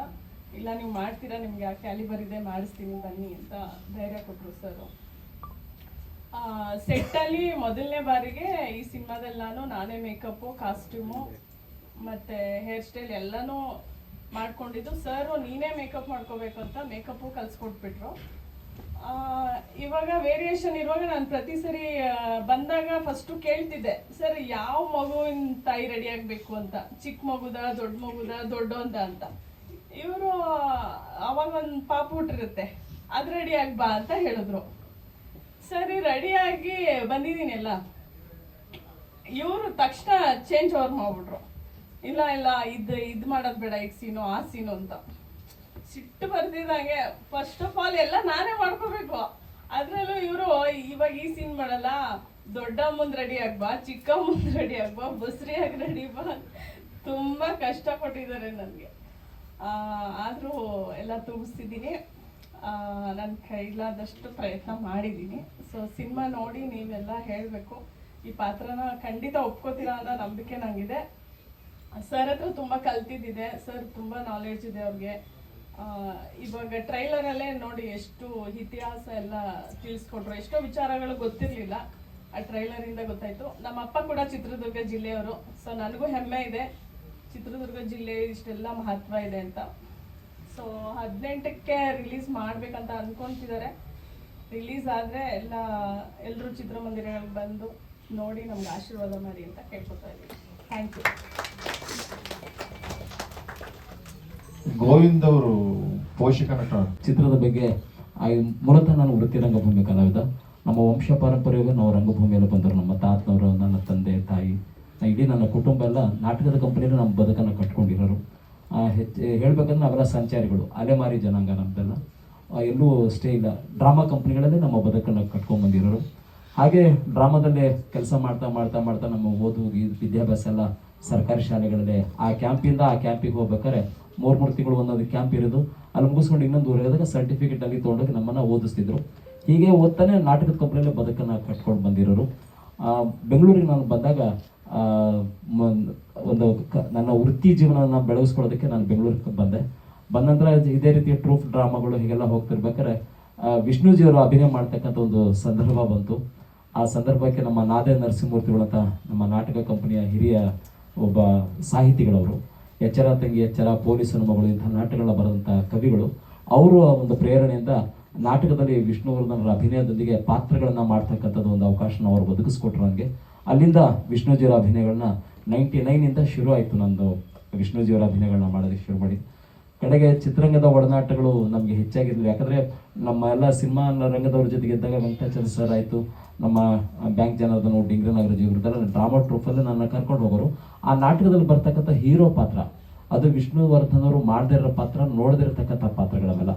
ಇಲ್ಲ, ನೀವು ಮಾಡ್ತೀರಾ? ನಿಮ್ಗೆ ಆ ಕ್ಯಾಲಿಬರ್ ಇದೆ, ಮಾಡಿಸ್ತೀನಿ, ಬನ್ನಿ, ಅಂತ ಧೈರ್ಯ ಕೊಟ್ಟರು ಸರ್ ಸೆಟ್ಟಲ್ಲಿ ಮೊದಲನೇ ಬಾರಿಗೆ ಈ ಸಿನಿಮಾದಲ್ಲಿ ನಾನು, ನಾನೇ ಮೇಕಪ್ಪು ಕಾಸ್ಟ್ಯೂಮು ಮತ್ತು ಹೇರ್ ಸ್ಟೈಲ್ ಎಲ್ಲನೂ ಮಾಡ್ಕೊಂಡಿದ್ದು. ಸರ್ ನೀನೇ ಮೇಕಪ್ ಮಾಡ್ಕೋಬೇಕು ಅಂತ ಮೇಕಪ್ಪು ಕಲಿಸ್ಕೊಟ್ಬಿಟ್ರು. ಇವಾಗ ವೇರಿಯೇಷನ್ ಇರುವಾಗ ನಾನು ಪ್ರತಿ ಸರಿ ಬಂದಾಗ ಫಸ್ಟು ಕೇಳ್ತಿದ್ದೆ ಸರ್ ಯಾವ ಮಗುವಿನ ತಾಯಿ ರೆಡಿ ಆಗಬೇಕು ಅಂತ? ಚಿಕ್ಕ ಮಗುದ, ದೊಡ್ಡ ಮಗುದ ದೊಡ್ಡೊಂದ ಅಂತ? ಇವರು, ಅವಾಗ ಒಂದು ಪಾಪು ಹುಟ್ಟಿರುತ್ತೆ, ಅದು ರೆಡಿ ಆಗಿ ಬಾ ಅಂತ ಹೇಳಿದ್ರು. ಸರಿ ರೆಡಿಯಾಗಿ ಬಂದಿದ್ದೀನಲ್ಲ ಇವರು ತಕ್ಷಣ ಚೇಂಜ್ ಓವರ್ ಮಾಡ್ಬಿಟ್ರು. ಇಲ್ಲ ಇಲ್ಲ, ಇದು ಇದು ಮಾಡೋದು ಬೇಡ ಈಗ ಸೀನು, ಆ ಸೀನು ಅಂತ. ಸಿಟ್ಟು ಬರ್ತಿದ್ದಂಗೆ ಫಸ್ಟ್ ಆಫ್ ಆಲ್ ಎಲ್ಲ ನಾನೇ ಮಾಡ್ಕೋಬೇಕು. ಅದ್ರಲ್ಲೂ ಇವರು, ಇವಾಗ ಈ ಸೀನ್ ಮಾಡಲ್ಲ, ದೊಡ್ಡ ಮುಂದ್ ರೆಡಿ ಆಗ್ಬಾ, ಚಿಕ್ಕ ಮುಂದ್ ರೆಡಿ ಆಗ್ಬಾ ಬಸ್ರಿಯಾಗಿ ರೆಡಿ ಬಾ ತುಂಬಾ ಕಷ್ಟ ಕೊಟ್ಟಿದ್ದಾರೆ ನನಗೆ ಆದರೂ ಎಲ್ಲ ತುಂಬಿಸ್ತಿದ್ದೀನಿ ನನ್ನ ಕೈಲಾದಷ್ಟು ಪ್ರಯತ್ನ ಮಾಡಿದ್ದೀನಿ. ಸೊ ಸಿನಿಮಾ ನೋಡಿ ನೀವೆಲ್ಲ ಹೇಳಬೇಕು. ಈ ಪಾತ್ರನ ಖಂಡಿತ ಒಪ್ಕೋತೀರಾ ಅನ್ನೋ ನಂಬಿಕೆ ನನಗಿದೆ ಸರ್ ಹತ್ರ ತುಂಬ ಕಲ್ತಿದ್ದಿದೆ. ಸರ್ ತುಂಬ ನಾಲೆಡ್ಜ್ ಇದೆ ಅವ್ರಿಗೆ. ಇವಾಗ ಟ್ರೈಲರಲ್ಲೇ ನೋಡಿ ಎಷ್ಟು ಇತಿಹಾಸ ಎಲ್ಲ ತಿಳಿಸ್ಕೊಟ್ರು ಎಷ್ಟೋ ವಿಚಾರಗಳು ಗೊತ್ತಿರಲಿಲ್ಲ. ಆ ಟ್ರೈಲರಿಂದ ಗೊತ್ತಾಯ್ತು. ನಮ್ಮ ಅಪ್ಪ ಕೂಡ ಚಿತ್ರದುರ್ಗ ಜಿಲ್ಲೆಯವರು. ಸೊ ನನಗೂ ಹೆಮ್ಮೆ ಇದೆ. ಚಿತ್ರದುರ್ಗ ಜಿಲ್ಲೆ ಇಷ್ಟೆಲ್ಲ ಮಹತ್ವ ಇದೆ ಅಂತ. ಸೊ ಹದಿನೆಂಟಕ್ಕೆ ರಿಲೀಸ್ ಮಾಡ್ಬೇಕಂತ ಅನ್ಕೊಂತಿದ್ದಾರೆ. ರಿಲೀಸ್ ಆದರೆ ಎಲ್ಲ ಎಲ್ಲರೂ ಚಿತ್ರಮಂದಿರಗಳಿಗೆ ಬಂದು ನೋಡಿ ನಮ್ಗೆ ಆಶೀರ್ವಾದ ಮಾಡಿ ಅಂತ ಕೇಳ್ಕೊತಾ ಇದ್ದೀವಿ ಥ್ಯಾಂಕ್ ಯು ಗೋವಿಂದ್ ಅವರು ಪೋಷಕ ನಟ. ಚಿತ್ರದ ಬಗ್ಗೆ ಮೂಲತಃ ನಾನು ವೃತ್ತಿ ರಂಗಭೂಮಿ ಕಲಾವಿದ, ನಮ್ಮ ವಂಶ ಪಾರಂಪರ್ಯವಾಗಿ ನಾವು ರಂಗಭೂಮಿಯಲ್ಲಿ ಬಂದರು ನಮ್ಮ ತಾತನವರು, ನನ್ನ ತಂದೆ, ತಾಯಿ, ಇಡೀ ನನ್ನ ಕುಟುಂಬ ಎಲ್ಲ ನಾಟಕದ ಕಂಪನಿಯಲ್ಲಿ ನಮ್ಮ ಬದುಕನ್ನು ಕಟ್ಕೊಂಡಿರೋರು. ಹೆಚ್ಚು ಹೇಳಬೇಕಂದ್ರೆ ನಾವೆಲ್ಲ ಸಂಚಾರಿಗಳು, ಅಲೆಮಾರಿ ಜನಾಂಗ ನಮ್ಮದೆಲ್ಲ ಎಲ್ಲೂ ಸ್ಟೇ ಇಲ್ಲ, ಡ್ರಾಮಾ ಕಂಪ್ನಿಗಳಲ್ಲಿ ನಮ್ಮ ಬದುಕನ್ನು ಕಟ್ಕೊಂಡ್ಬಂದಿರೋರು ಹಾಗೆ ಡ್ರಾಮಾದಲ್ಲೇ ಕೆಲಸ ಮಾಡ್ತಾ ಮಾಡ್ತಾ ಮಾಡ್ತಾ ನಮ್ಮ ಓದು ವಿದ್ಯಾಭ್ಯಾಸ ಎಲ್ಲ ಸರ್ಕಾರಿ ಶಾಲೆಗಳಲ್ಲಿ ಆ ಕ್ಯಾಂಪಿಂದ ಆ ಕ್ಯಾಂಪಿಗೆ ಹೋಗ್ಬೇಕಾದ್ರೆ ಮೂರು ಮೂರು ತಿಂಗಳು ಒಂದೊಂದು ಕ್ಯಾಂಪ್ ಇರೋದು. ಅಲ್ಲಿ ಮುಗಿಸ್ಕೊಂಡು ಇನ್ನೊಂದು ಊರಿಗೆ ಸರ್ಟಿಫಿಕೇಟ್ ಅಲ್ಲಿ ತೊಗೊಂಡೋಗಿ ನಮ್ಮನ್ನು ಓದಿಸ್ತಿದ್ರು. ಹೀಗೆ ಓದ್ತಾನೆ ನಾಟಕದ ಕಂಪ್ನಿಯಲ್ಲಿ ಬದುಕನ್ನು ಕಟ್ಕೊಂಡು ಬಂದಿರೋರು. ಬೆಂಗಳೂರಿಗೆ ನಾನು ಬಂದಾಗ ಒಂದು ನನ್ನ ವೃತ್ತಿ ಜೀವನವನ್ನು ಬೆಳಗಿಸ್ಕೊಳ್ಳೋದಕ್ಕೆ ನಾನು ಬೆಂಗಳೂರಿಗೆ ಬಂದೆ. ಬಂದ ನಂತರ ಇದೇ ರೀತಿ ಟ್ರೂಫ್ ಡ್ರಾಮಾಗಳು ಹೀಗೆಲ್ಲ ಹೋಗ್ತಿರ್ಬೇಕಾದ್ರೆ ವಿಷ್ಣುಜಿಯವರು ಅಭಿನಯ ಮಾಡ್ತಕ್ಕಂಥ ಒಂದು ಸಂದರ್ಭ ಬಂತು. ಆ ಸಂದರ್ಭಕ್ಕೆ ನಮ್ಮ ನಾದೇ ನರಸಿಂಹಮೂರ್ತಿಗಳಂತ ನಮ್ಮ ನಾಟಕ ಕಂಪನಿಯ ಹಿರಿಯ ಒಬ್ಬ ಸಾಹಿತಿಗಳವರು, ಎಚ್ಚರ ತಂಗಿ, ಎಚ್ಚರ ಪೊಲೀಸನ ಮಗಳು ಇಂಥ ನಾಟಕಗಳನ್ನ ಬರೆದಂಥ ಕವಿಗಳು, ಅವರು ಆ ಒಂದು ಪ್ರೇರಣೆಯಿಂದ ನಾಟಕದಲ್ಲಿ ವಿಷ್ಣುವರ್ಧನರ ಅಭಿನಯದೊಂದಿಗೆ ಪಾತ್ರಗಳನ್ನು ಮಾಡ್ತಕ್ಕಂಥದ್ದು ಒಂದು ಅವಕಾಶನ ಅವರು ಒದಗಿಸ್ಕೊಟ್ರು ನನಗೆ ಅಲ್ಲಿಂದ ವಿಷ್ಣುಜಿಯವರ ಅಭಿನಯಗಳನ್ನ ನೈಂಟಿ ನೈನಿಂದ ಶುರು ಆಯಿತು ನಂದು ವಿಷ್ಣುಜಿಯವರ ಅಭಿನಯಗಳನ್ನ ಮಾಡೋದಕ್ಕೆ ಶುರು ಮಾಡಿ. ಕಡೆಗೆ ಚಿತ್ರರಂಗದ ಒಡನಾಟಗಳು ನಮಗೆ ಹೆಚ್ಚಾಗಿದ್ವು. ಯಾಕಂದರೆ ನಮ್ಮ ಎಲ್ಲ ಸಿನಿಮಾ ರಂಗದವ್ರ ಜೊತೆಗೆ ಇದ್ದಾಗ ವೆಂಕಟಾಚಾರ್ಯ ಸರ್ ಆಯಿತು, ನಮ್ಮ ಬ್ಯಾಂಕ್ ಜನರದನು ಡಿಂಗ್ರಿ ನಾಗರಾಜ್ ಇವರಿದ್ದೆಲ್ಲ ಡ್ರಾಮಾ ಟ್ರೂಫಲ್ಲಿ ನನ್ನ ಕರ್ಕೊಂಡು ಹೋಗೋರು. ಆ ನಾಟಕದಲ್ಲಿ ಬರ್ತಕ್ಕಂಥ ಹೀರೋ ಪಾತ್ರ, ಅದು ವಿಷ್ಣುವರ್ಧನ್ ಅವರು ಮಾಡದೇ ಇರೋ ಪಾತ್ರ ನೋಡದೇ ಇರತಕ್ಕಂಥ ಪಾತ್ರಗಳವೆಲ್ಲ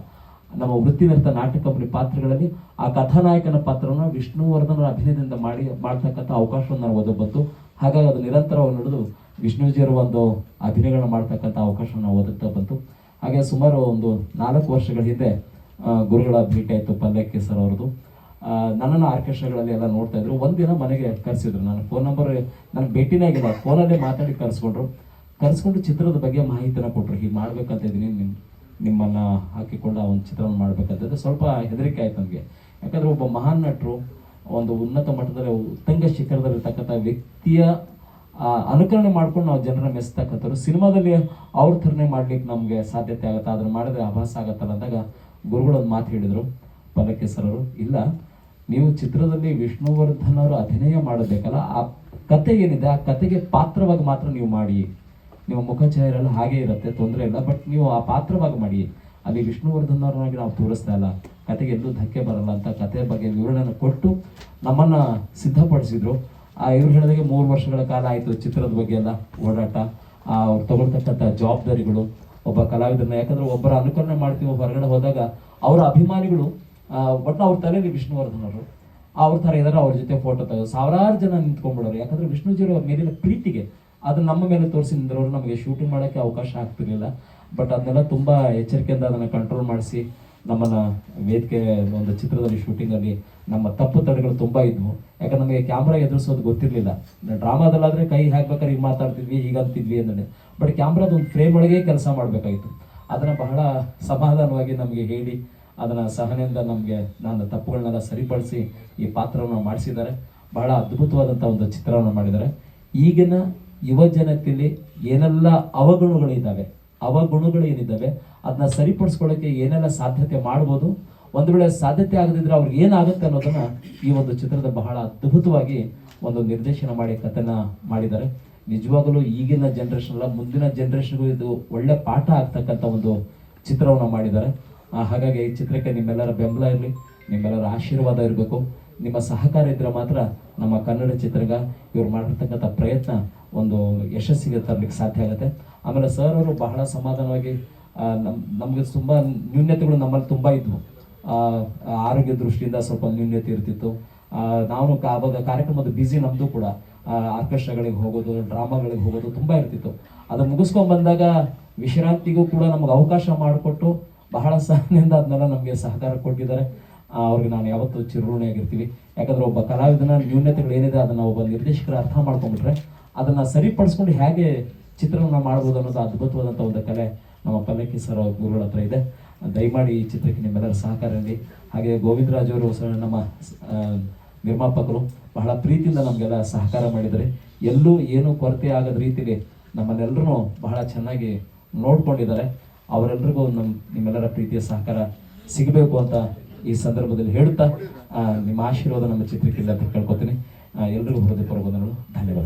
ನಮ್ಮ ವೃತ್ತಿನಿರತ ನಾಟಕ ಕಂಪನಿ ಪಾತ್ರಗಳಲ್ಲಿ ಆ ಕಥಾನಾಯಕನ ಪಾತ್ರವನ್ನು ವಿಷ್ಣುವರ್ಧನರ ಅಭಿನಯದಿಂದ ಮಾಡಿ, ಮಾಡ್ತಕ್ಕಂಥ ಅವಕಾಶವನ್ನು ನಾನು ಓದೋ ಬಂತು. ಹಾಗಾಗಿ ಅದು ನಿರಂತರವಾಗಿ ನಡೆದು ವಿಷ್ಣುಜಿಯರು ಒಂದು ಅಭಿನಯಗಳನ್ನ ಮಾಡ್ತಕ್ಕಂಥ ಅವಕಾಶವನ್ನು ಓದುತ್ತಾ ಬಂತು. ಹಾಗೆ ಸುಮಾರು ಒಂದು ನಾಲ್ಕು ವರ್ಷಗಳ ಹಿಂದೆ ಗುರುಗಳ ಭೇಟಿ ಆಯಿತು ಪಲ್ಲಕ್ಕಿ ಸರ್ ಅವ್ರದ್ದು ನನ್ನನ್ನು ಆರ್ಕೆಸ್ಟ್ರಾಗಳಲ್ಲಿ ಎಲ್ಲ ನೋಡ್ತಾ ಇದ್ರು. ಒಂದಿನ ಮನೆಗೆ ಕರೆಸಿದ್ರು ನಾನು ಫೋನ್ ನಂಬರ್ ನನಗೆ ಭೇಟಿನೇ ಆಗಿಲ್ಲ. ಫೋನಲ್ಲೇ ಮಾತಾಡಿ ಕರೆಸ್ಕೊಂಡ್ರು. ಕರೆಸ್ಕೊಂಡು ಚಿತ್ರದ ಬಗ್ಗೆ ಮಾಹಿತಿನ ಕೊಟ್ಟರು ಹೀಗೆ ಮಾಡ್ಬೇಕಂತ ಇದ್ದೀನಿ. ನಿಮ್ಮ ನಿಮ್ಮನ್ನು ಹಾಕಿಕೊಂಡು ಒಂದು ಚಿತ್ರವನ್ನು ಮಾಡ್ಬೇಕಂತಂದ್ರೆ ಸ್ವಲ್ಪ ಹೆದರಿಕೆ ಆಯ್ತು ನನಗೆ. ಯಾಕಂದ್ರೆ ಒಬ್ಬ ಮಹಾನ್ ನಟರು, ಒಂದು ಉನ್ನತ ಮಟ್ಟದಲ್ಲಿ, ಉತ್ತಂಗ ಶಿಖರದಲ್ಲಿರ್ತಕ್ಕಂಥ ವ್ಯಕ್ತಿಯ ಅನುಕರಣೆ ಮಾಡ್ಕೊಂಡು ನಾವು ಜನರ ಮೆಸ್ತಕ್ಕಂಥವ್ರು ಸಿನಿಮಾದಲ್ಲಿ ಅವ್ರ ಥರನೇ ಮಾಡ್ಲಿಕ್ಕೆ ನಮಗೆ ಸಾಧ್ಯತೆ ಆಗುತ್ತೆ. ಅದನ್ನ ಮಾಡಿದ್ರೆ ಅಭಾಸ ಆಗತ್ತಲ್ಲ ಅಂದಾಗ ಗುರುಗಳು ಒಂದು ಮಾತು ಹೇಳಿದರು. ಪಲ್ಲಕ್ಕಿ ಅವರು, ಇಲ್ಲ, ನೀವು ಚಿತ್ರದಲ್ಲಿ ವಿಷ್ಣುವರ್ಧನ್ ಅವರು ಅಭಿನಯ ಮಾಡಬೇಕಲ್ಲ, ಆ ಕತೆ ಏನಿದೆ, ಆ ಕತೆಗೆ ಪಾತ್ರವಾಗಿ ಮಾತ್ರ ನೀವು ಮಾಡಿ. ನಿಮ್ಮ ಮುಖಚಹರೆಲ್ಲ ಹಾಗೆ ಇರುತ್ತೆ, ತೊಂದರೆ ಇಲ್ಲ, ಬಟ್ ನೀವು ಆ ಪಾತ್ರವಾಗಿ ಮಾಡಿ. ಅಲ್ಲಿ ವಿಷ್ಣುವರ್ಧನ್ ನಾವು ತೋರಿಸ್ತಾ ಇಲ್ಲ. ಕತೆಗೆ ಎಲ್ಲೂ ಧಕ್ಕೆ ಬರಲ್ಲ ಅಂತ ಕತೆ ಬಗ್ಗೆ ವಿವರಣೆಯನ್ನು ಕೊಟ್ಟು ನಮ್ಮನ್ನ ಸಿದ್ಧಪಡಿಸಿದ್ರು. ಇವ್ರು ಹೇಳಿದಾಗೆ ಮೂರು ವರ್ಷಗಳ ಕಾಲ ಆಯಿತು ಚಿತ್ರದ ಬಗ್ಗೆ ಎಲ್ಲ ಓಡಾಟ. ಆ ಅವ್ರು ತಗೊಳ್ತಕ್ಕಂಥ ಜವಾಬ್ದಾರಿಗಳು ಒಬ್ಬ ಕಲಾವಿದರನ್ನ ಯಾಕಂದ್ರೆ ಒಬ್ಬರ ಅನುಕರಣೆ ಮಾಡ್ತೀವಿ ಹೊರಗಡೆ ಹೋದಾಗ ಅವರ ಅಭಿಮಾನಿಗಳು ಆ, ಒಟ್ಟು ಅವ್ರ ತಲೆಯಲ್ಲಿ ವಿಷ್ಣುವರ್ಧನ್ ಅವರು ಅವ್ರ ಥರ ಏನಾರ ಅವ್ರ ಜೊತೆ ಫೋಟೋ ತೆಗೆದು ಸಾವಿರಾರು ಜನ ನಿಂತ್ಕೊಂಡ್ಬಿಡೋರು. ಯಾಕಂದ್ರೆ ವಿಷ್ಣುಜಿಯವರ ಮೇಲಿನ ಪ್ರೀತಿಗೆ ಅದು ನಮ್ಮ ಮೇಲೆ ತೋರಿಸಿ ನಿಂದ್ರವರು ನಮಗೆ ಶೂಟಿಂಗ್ ಮಾಡೋಕ್ಕೆ ಅವಕಾಶ ಆಗ್ತಿರ್ಲಿಲ್ಲ. ಬಟ್ ಅದನ್ನೆಲ್ಲ ತುಂಬ ಎಚ್ಚರಿಕೆಯಿಂದ ಅದನ್ನು ಕಂಟ್ರೋಲ್ ಮಾಡಿಸಿ ನಮ್ಮನ್ನ ವೇದಿಕೆ ಒಂದು ಚಿತ್ರದಲ್ಲಿ ಶೂಟಿಂಗಲ್ಲಿ ನಮ್ಮ ತಪ್ಪು ತಡೆಗಳು ತುಂಬ ಇದ್ವು. ಯಾಕಂದ್ರೆ ನಮಗೆ ಕ್ಯಾಮ್ರಾ ಎದುರಿಸೋದು ಗೊತ್ತಿರಲಿಲ್ಲ. ಡ್ರಾಮಾದಲ್ಲಾದ್ರೆ ಕೈ ಹಾಕ್ಬೇಕಾದ್ರೆ ಈಗ ಮಾತಾಡ್ತಿದ್ವಿ ಹೀಗಂತಿದ್ವಿ ಅಂದ್ರೆ ಬಟ್ ಕ್ಯಾಮ್ರಾದ ಒಂದು ಫ್ರೇಮ್ ಒಳಗೆ ಕೆಲಸ ಮಾಡಬೇಕಾಗಿತ್ತು. ಅದನ್ನು ಬಹಳ ಸಮಾಧಾನವಾಗಿ ನಮಗೆ ಹೇಳಿ, ಅದನ್ನು ಸಹನೆಯಿಂದ ನಮಗೆ ನನ್ನ ತಪ್ಪುಗಳನ್ನೆಲ್ಲ ಸರಿಪಡಿಸಿ ಈ ಪಾತ್ರವನ್ನು ಮಾಡಿಸಿದ್ದಾರೆ. ಬಹಳ ಅದ್ಭುತವಾದಂಥ ಒಂದು ಚಿತ್ರವನ್ನು ಮಾಡಿದ್ದಾರೆ. ಈಗಿನ ಯುವ ಜನತೆಯಲ್ಲಿ ಏನೆಲ್ಲ ಅವಗುಣಗಳಿದ್ದಾವೆ ಅವಗುಣಗಳು ಏನಿದ್ದಾವೆ ಅದನ್ನ ಸರಿಪಡಿಸ್ಕೊಳ್ಳೋಕೆ ಏನೆಲ್ಲ ಸಾಧ್ಯತೆ ಮಾಡ್ಬೋದು, ಒಂದು ವೇಳೆ ಸಾಧ್ಯತೆ ಆಗದಿದ್ರೆ ಅವ್ರಿಗೆ ಏನಾಗುತ್ತೆ ಅನ್ನೋದನ್ನ ಈ ಒಂದು ಚಿತ್ರದ ಬಹಳ ಅದ್ಭುತವಾಗಿ ಒಂದು ನಿರ್ದೇಶನ ಮಾಡಿ ಕಥನ ಮಾಡಿದ್ದಾರೆ. ನಿಜವಾಗಲೂ ಈಗಿನ ಜನ್ರೇಷನ್ ಅಲ್ಲ, ಮುಂದಿನ ಜನ್ರೇಷನ್ಗೂ ಇದು ಒಳ್ಳೆ ಪಾಠ ಆಗ್ತಕ್ಕಂಥ ಒಂದು ಚಿತ್ರವನ್ನು ಮಾಡಿದ್ದಾರೆ. ಹಾಗಾಗಿ ಈ ಚಿತ್ರಕ್ಕೆ ನಿಮ್ಮೆಲ್ಲರ ಬೆಂಬಲ ಇರಲಿ, ನಿಮ್ಮೆಲ್ಲರ ಆಶೀರ್ವಾದ ಇರಬೇಕು. ನಿಮ್ಮ ಸಹಕಾರ ಇದ್ರೆ ಮಾತ್ರ ನಮ್ಮ ಕನ್ನಡ ಚಿತ್ರಗ ಇವ್ರು ಮಾಡಿರ್ತಕ್ಕಂಥ ಪ್ರಯತ್ನ ಒಂದು ಯಶಸ್ಸಿಗೆ ತರಲಿಕ್ಕೆ ಸಾಧ್ಯ ಆಗುತ್ತೆ. ಆಮೇಲೆ ಸರ್ ಅವರು ಬಹಳ ಸಮಾಧಾನವಾಗಿ ಆ, ನಮ್ ನಮಗೆ ತುಂಬ ನ್ಯೂನ್ಯತೆಗಳು ನಮ್ಮಲ್ಲಿ ತುಂಬ ಇದ್ವು. ಆರೋಗ್ಯ ದೃಷ್ಟಿಯಿಂದ ಸ್ವಲ್ಪ ನ್ಯೂನ್ಯತೆ ಇರ್ತಿತ್ತು. ನಾವು ಅವಾಗ ಕಾರ್ಯಕ್ರಮದ ಬ್ಯುಸಿ ನಮ್ಮದು ಕೂಡ. ಆರ್ಕೆಸ್ಟ್ರಾಗಳಿಗೆ ಹೋಗೋದು ಡ್ರಾಮಾಗಳಿಗೆ ಹೋಗೋದು ತುಂಬ ಇರ್ತಿತ್ತು. ಅದು ಮುಗಿಸ್ಕೊಂಡು ಬಂದಾಗ ವಿಶ್ರಾಂತಿಗೂ ಕೂಡ ನಮಗೆ ಅವಕಾಶ ಮಾಡಿಕೊಟ್ಟು ಬಹಳ ಸಹನೆಯಿಂದ ಅದನ್ನೆಲ್ಲ ನಮಗೆ ಸಹಕಾರ ಕೊಟ್ಟಿದ್ದಾರೆ. ಅವ್ರಿಗೆ ನಾನು ಯಾವತ್ತೂ ಚಿರಋಣಿಯಾಗಿರ್ತೀವಿ. ಯಾಕಂದರೆ ಒಬ್ಬ ಕಲಾವಿದನ ನ್ಯೂನ್ಯತೆಗಳು ಏನಿದೆ ಅದನ್ನು ಒಬ್ಬ ನಿರ್ದೇಶಕರು ಅರ್ಥ ಮಾಡ್ಕೊಂಡ್ಬಿಟ್ರೆ ಅದನ್ನು ಸರಿಪಡಿಸ್ಕೊಂಡು ಹೇಗೆ ಚಿತ್ರವನ್ನು ಮಾಡ್ಬೋದು ಅನ್ನೋದು ಅದ್ಭುತವಾದಂಥ ಒಂದು ಕಲೆ ನಮ್ಮ ಪಲ್ಲಕ್ಕಿ ಸರ್ ಗುರುಗಳ ಹತ್ರ ಇದೆ. ದಯಮಾಡಿ ಈ ಚಿತ್ರಕ್ಕೆ ನಿಮ್ಮೆಲ್ಲರ ಸಹಕಾರ ಇರಲಿ ಹಾಗೆ ಗೋವಿಂದರಾಜ್ ಅವರು ಸಹ ನಮ್ಮ ನಿರ್ಮಾಪಕರು ಬಹಳ ಪ್ರೀತಿಯಿಂದ ನಮಗೆಲ್ಲ ಸಹಕಾರ ಮಾಡಿದರೆ ಎಲ್ಲೂ ಏನೂ ಕೊರತೆ ಆಗದ ರೀತಿಲಿ ನಮ್ಮನ್ನೆಲ್ಲರೂ ಬಹಳ ಚೆನ್ನಾಗಿ ನೋಡ್ಕೊಂಡಿದ್ದಾರೆ. ಅವರೆಲ್ಲರಿಗೂ ನಮ್ಮ ನಿಮ್ಮೆಲ್ಲರ ಪ್ರೀತಿಯ ಸಹಕಾರ ಸಿಗಬೇಕು ಅಂತ ಈ ಸಂದರ್ಭದಲ್ಲಿ ಹೇಳುತ್ತಾ ನಿಮ್ಮ ಆಶೀರ್ವಾದ ನಮ್ಮ ಚಿತ್ರಕ್ಕಿಲ್ಲ ಅಂತ ಕೇಳ್ಕೊತೀನಿ. ಎಲ್ರಿಗೂ ಹೃದಯಪೂರ್ವಕ ಧನ್ಯವಾದಗಳು.